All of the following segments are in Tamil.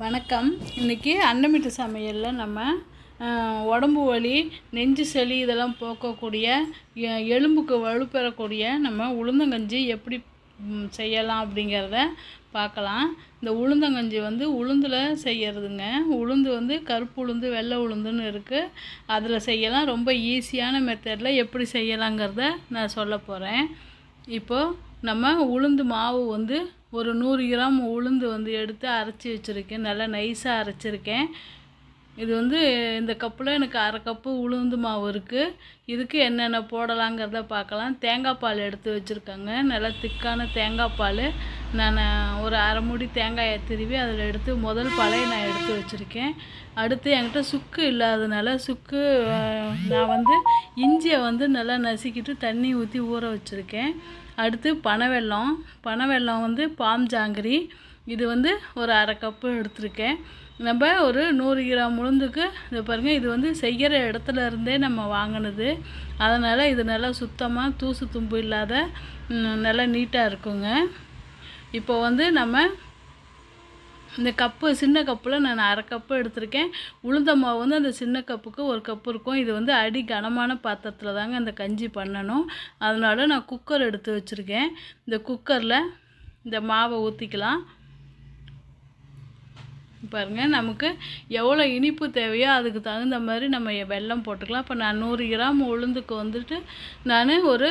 வணக்கம். இன்றைக்கி அன்னமிட்டு சமையலில் நம்ம உடம்பு வலி நெஞ்சு சளி இதெல்லாம் போக்கக்கூடிய எ- எலும்புக்கு வலுப்பெறக்கூடிய நம்ம உளுந்தங்கஞ்சி எப்படி செய்யலாம் அப்படிங்கிறத பார்க்கலாம். இந்த உளுந்தங்கஞ்சி வந்து உளுந்தில் செய்கிறதுங்க உளுந்து வந்து கருப்பு உளுந்து வெள்ளை உளுந்துன்னு இருக்குது அதில் செய்யலாம். ரொம்ப ஈஸியான மெத்தடில் எப்படி செய்யலாங்கிறத நான் சொல்ல போகிறேன் இப்போது நம்ம உளுந்து மாவு வந்து ஒரு நூறு கிராம் உளுந்து வந்து எடுத்து அரைச்சி வச்சுருக்கேன். நல்லா நைஸாக அரைச்சிருக்கேன். இது வந்து இந்த கப்பில் எனக்கு அரை கப்பு உளுந்து மாவு இருக்குது இதுக்கு என்னென்ன போடலாங்கிறத பார்க்கலாம். தேங்காய் பால் எடுத்து வச்சுருக்கேங்க. நல்லா திக்கான தேங்காய் பால். நான் ஒரு அரை மூடி தேங்காயை திருவி அதில் எடுத்து முதல் பாலை நான் எடுத்து வச்சுருக்கேன். அடுத்து என்கிட்ட சுக்கு இல்லாதனால சுக்கு நான் வந்து இஞ்சியை வந்து நல்லா நசுக்கிட்டு தண்ணி ஊற்றி ஊற வச்சுருக்கேன். அடுத்து பனவெல்லம் பனவெல்லம் வந்து பாம் ஜாங்கிரி. இது வந்து ஒரு அரை கப்பு எடுத்திருக்கேன். நம்ம ஒரு நூறு கிராம் உளுந்துக்கு இதை பாருங்கள் இது வந்து செய்கிற இடத்துல இருந்தே நம்ம வாங்கினது. அதனால் இது நல்லா சுத்தமாக தூசு தும்பு இல்லாத நல்லா நீட்டாக இருக்குங்க. இப்போ வந்து நம்ம இந்த கப்பு சின்ன கப்பில் நான் அரை கப்பு எடுத்திருக்கேன். உளுந்த மாவு வந்து அந்த சின்ன கப்புக்கு ஒரு கப்பு இருக்கும். இது வந்து அடி கனமான பாத்திரத்தில் தாங்க இந்த கஞ்சி பண்ணணும். அதனால நான் குக்கர் எடுத்து வச்சுருக்கேன். இந்த குக்கரில் இந்த மாவை ஊற்றிக்கலாம் பாருங்கள் நமக்கு எவ்வளோ இனிப்பு தேவையோ அதுக்கு தகுந்த மாதிரி நம்ம வெல்லம் போட்டுக்கலாம். இப்போ நான் நூறு கிராம் உளுந்துக்கு வந்துட்டு நான் ஒரு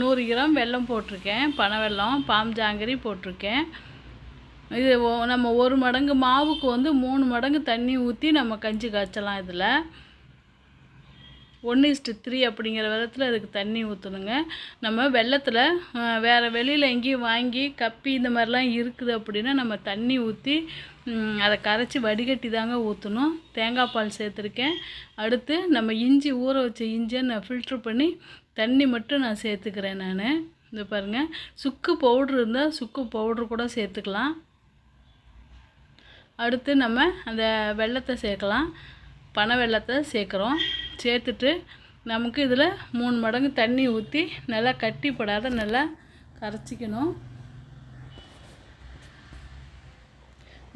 நூறு கிராம் வெல்லம் போட்டிருக்கேன். பனை வெல்லம் பாம் ஜாங்கிரி போட்டிருக்கேன். இது நம்ம ஒரு மடங்கு மாவுக்கு வந்து மூணு மடங்கு தண்ணி ஊற்றி நம்ம கஞ்சி காய்ச்சலாம் இதில். ஒன்று இஸ்ட்டு த்ரீ அப்படிங்கிற விதத்தில் அதுக்கு தண்ணி ஊற்றணுங்க நம்ம வெள்ளத்தில் வேறு வெளியில் எங்கேயும் வாங்கி கப்பி இந்த மாதிரிலாம் இருக்குது அப்படின்னா நம்ம தண்ணி ஊற்றி அதை கரைச்சி வடிகட்டி தாங்க ஊற்றணும் தேங்காய் பால் சேர்த்துருக்கேன். அடுத்து நம்ம இஞ்சி ஊற வச்ச இஞ்சியை நான் ஃபில்ட்ரு பண்ணி தண்ணி மட்டும் நான் சேர்த்துக்கிறேன் நான். இந்த பாருங்கள் சுக்கு பவுட்ரு இருந்தால் சுக்கு பவுட்ரு கூட சேர்த்துக்கலாம். அடுத்து நம்ம அந்த வெள்ளத்தை சேர்க்கலாம். பனை வெள்ளத்தை சேர்க்குறோம். சேர்த்துட்டு நமக்கு இதில் மூணு மடங்கு தண்ணி ஊற்றி நல்லா கட்டிப்படாத நல்லா கரைச்சிக்கணும்.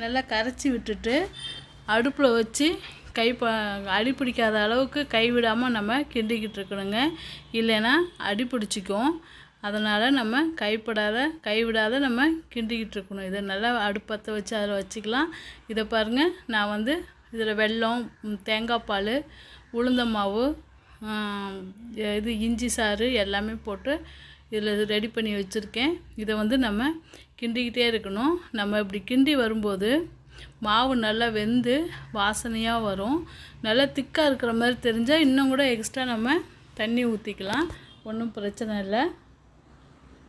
நல்லா கரைச்சி விட்டுட்டு அடுப்பில் வச்சு கை ப அடி பிடிக்காத அளவுக்கு கைவிடாமல் நம்ம கிண்டிக்கிட்டு இருக்கணுங்க. இல்லைன்னா அடி பிடிச்சிக்கும். அதனால் நம்ம கைப்படாத கைவிடாத நம்ம கிண்டிக்கிட்டு இருக்கணும். இதை நல்லா அடுப்பத்தை வச்சு அதில் வச்சுக்கலாம். இதை பாருங்கள் நான் வந்து இதில் வெல்லம் தேங்காய் பால் உளுந்த மாவு இது இஞ்சி சாறு எல்லாமே போட்டு இதில் ரெடி பண்ணி வச்சுருக்கேன். இதை வந்து நம்ம கிண்டிக்கிட்டே இருக்கணும். நம்ம இப்படி கிண்டி வரும்போது மாவு நல்லா வெந்து வாசனையாக வரும். நல்லா திக்காக இருக்கிற மாதிரி தெரிஞ்சால் இன்னும் கூட எக்ஸ்ட்ரா நம்ம தண்ணி ஊற்றிக்கலாம். ஒன்றும் பிரச்சனை இல்லை.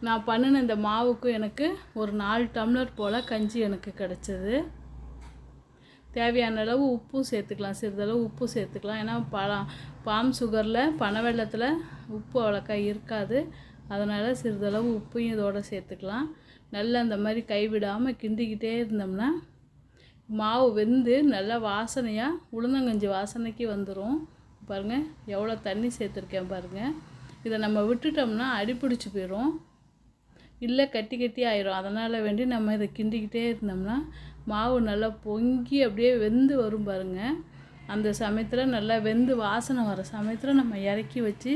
நான் பண்ணின இந்த மாவுக்கும் எனக்கு ஒரு நாலு டம்ளர் போல் கஞ்சி எனக்கு கிடச்சிது. தேவையான அளவு உப்பும் சேர்த்துக்கலாம் சிறிதளவு உப்பு சேர்த்துக்கலாம். ஏன்னா பழம் பாம் சுகரில் பனை வெள்ளத்தில் உப்பு அவ்வளோக்கா இருக்காது. அதனால் சிறிதளவு உப்பையும் இதோட சேர்த்துக்கலாம். நல்லா அந்த மாதிரி கைவிடாமல் கிண்டிக்கிட்டே இருந்தோம்னா மாவு வெந்து நல்லா வாசனையாக உளுந்தங்கஞ்சி வாசனைக்கு வந்துடும் பாருங்கள் எவ்வளோ தண்ணி சேர்த்துருக்கேன் பாருங்கள் இதை நம்ம விட்டுட்டோம்னா அடிப்பிடிச்சு போயிடும் இல்லை கட்டி கட்டி ஆயிரும். அதனால் வேண்டி நம்ம இதை கிண்டிக்கிட்டே இருந்தோம்னா மாவு நல்லா பொங்கி அப்படியே வெந்து வரும் பாருங்க. அந்த சமயத்தில் நல்லா வெந்து வாசனை வர சமயத்தில் நம்ம இறக்கி வச்சு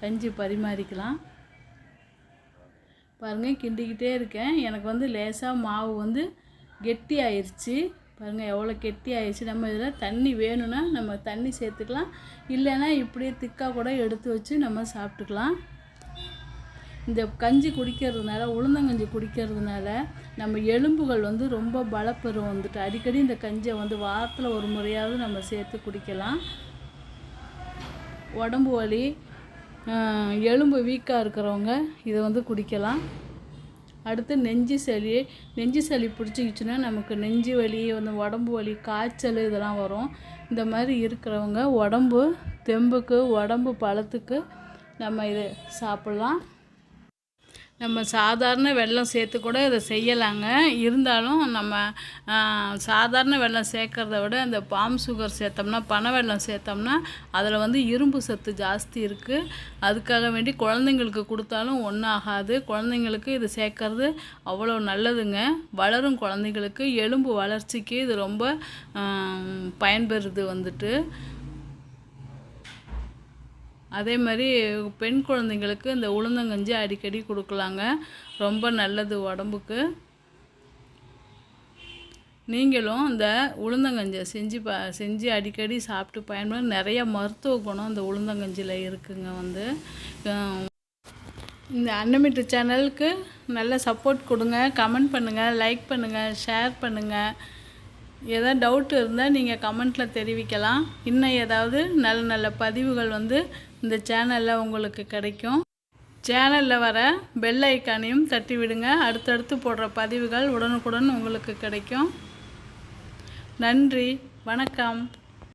கஞ்சி பரிமாறிக்கலாம். பாருங்கள் கிண்டிக்கிட்டே இருக்கேன். எனக்கு வந்து லேசாக மாவு வந்து கெட்டி ஆயிடுச்சு பாருங்கள் எவ்வளோ கெட்டி ஆயிடுச்சு நம்ம இதில் தண்ணி வேணும்னா நம்ம தண்ணி சேர்த்துக்கலாம். இல்லைன்னா இப்படியே திக்காக கூட எடுத்து வச்சு நம்ம சாப்பிட்டுக்கலாம். இந்த கஞ்சி குடிக்கிறதுனால உளுந்தங்கஞ்சி குடிக்கிறதுனால நம்ம எலும்புகள் வந்து ரொம்ப பலப்பெறும் வந்துட்டு. அடிக்கடி இந்த கஞ்சியை வந்து வாரத்தில் ஒரு முறையாவது நம்ம சேர்த்து குடிக்கலாம். உடம்பு வலி எலும்பு வீக்காக இருக்கிறவங்க இதை வந்து குடிக்கலாம். அடுத்து நெஞ்சு சளி. நெஞ்சு சளி பிடிச்சிக்கிச்சுன்னா நமக்கு நெஞ்சு வலி வந்து உடம்பு வலி காய்ச்சல் இதெல்லாம் வரும். இந்த மாதிரி இருக்கிறவங்க உடம்பு தெம்புக்கு உடம்பு பலத்துக்கு நம்ம இதை சாப்பிட்லாம். நம்ம சாதாரண வெள்ளம் சேர்த்து கூட இதை செய்யலாங்க. இருந்தாலும் நம்ம சாதாரண வெள்ளம் சேர்க்குறத விட இந்த பாம் சுகர் சேர்த்தோம்னா பனை வெள்ளம் சேர்த்தோம்னா அதில் வந்து இரும்பு சத்து ஜாஸ்தி இருக்குது அதுக்காக வேண்டி குழந்தைங்களுக்கு கொடுத்தாலும் ஒன்றும் ஆகாது குழந்தைங்களுக்கு இது சேர்க்கறது அவ்வளோ நல்லதுங்க. வளரும் குழந்தைங்களுக்கு எலும்பு வளர்ச்சிக்கு இது ரொம்ப பயன்பெறுது வந்துட்டு. அதே மாதிரி பெண் குழந்தைங்களுக்கு இந்த உளுந்தங்கஞ்சி அடிக்கடி கொடுக்கலாங்க. ரொம்ப நல்லது உடம்புக்கு. நீங்களும் இந்த உளுந்தங்கஞ்சை செஞ்சு ப செஞ்சு அடிக்கடி சாப்பிட்டு பயன்பட நிறைய மருத்துவ குணம் இந்த உளுந்தங்கஞ்சியில் இருக்குங்க வந்து. இந்த அன்னமிட்டு சேனலுக்கு நல்ல சப்போர்ட் கொடுங்க. கமெண்ட் பண்ணுங்கள் லைக் பண்ணுங்கள் ஷேர் பண்ணுங்கள் ஏதாவது டவுட் இருந்தால் நீங்கள் கமெண்ட்டில் தெரிவிக்கலாம். இன்னும் ஏதாவது நல்ல நல்ல பதிவுகள் வந்து இந்த சேனலில் உங்களுக்கு கிடைக்கும். சேனலில் வர பெல் ஐக்கானையும் தட்டி விடுங்க. அடுத்தடுத்து போடுற பதிவுகள் உடனுக்குடன் உங்களுக்கு கிடைக்கும். நன்றி. வணக்கம்.